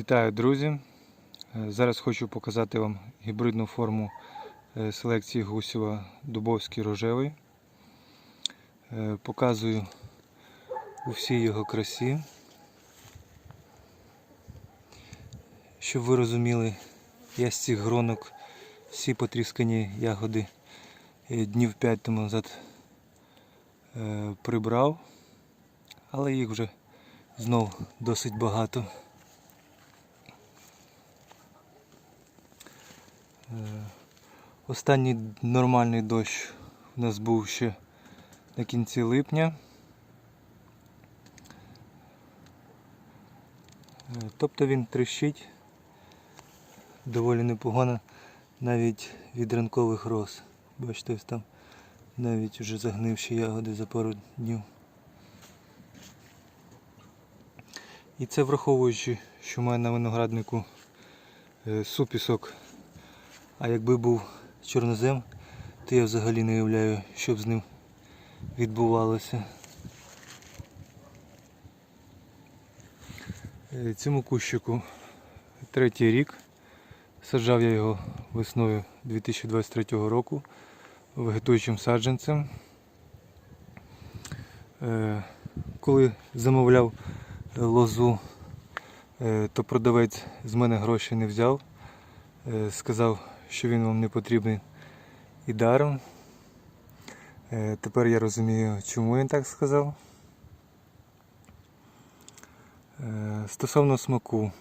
Вітаю, друзі! Е, Зараз хочу показати вам гібридну форму е, селекції Гусєва Дубовський рожевий. Е, Показую у всій його красі. Щоб ви розуміли, я з цих гронок всі потріскані ягоди днів 5 тому назад прибрав, але їх вже знов досить багато. Останній нормальний дощ у нас був ще на кінці липня. Е, Тобто він тріщить доволі непогано навіть від ранкових роз. Бачите, ось там навіть вже загнивші ягоди за пару днів. І це враховуючи, що мене на винограднику е, супісок а якби був чорнозем, то я взагалі не уявляю, що б з ним відбувалося. Е, Цьому кущику третій рік. Саджав я його весною 2023 року вегетуючим саджанцем. Е, Коли замовляв лозу, е, то продавець з мене гроші не взяв. Сказав, що він вам не потрібен і даром. Е, Тепер я розумію, чому він так сказав. Е, Стосовно смаку.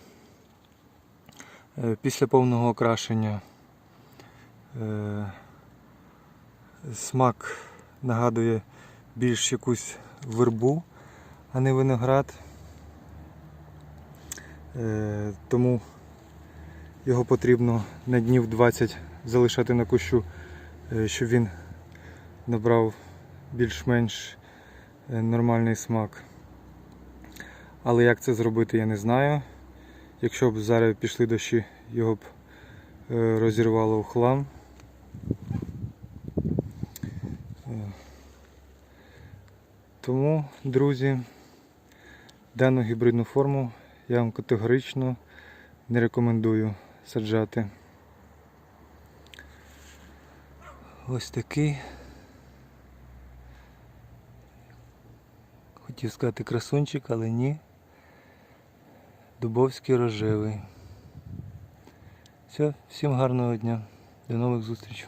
Е, Після повного окрашення смак нагадує більш якусь вербу, а не виноград. Тому його потрібно на днів 20 залишати на кущу, е, щоб він набрав більш-менш е, нормальний смак. Але як це зробити, я не знаю. Якщо б зараз пішли дощі, його б е, розірвало в хлам. Тому, друзі, дану гібридну форму я вам категорично не рекомендую саджати. Ось такий. Хотів сказати красунчик, але ні. Дубовський рожевий. Все, всім гарного дня. До нових зустрічей.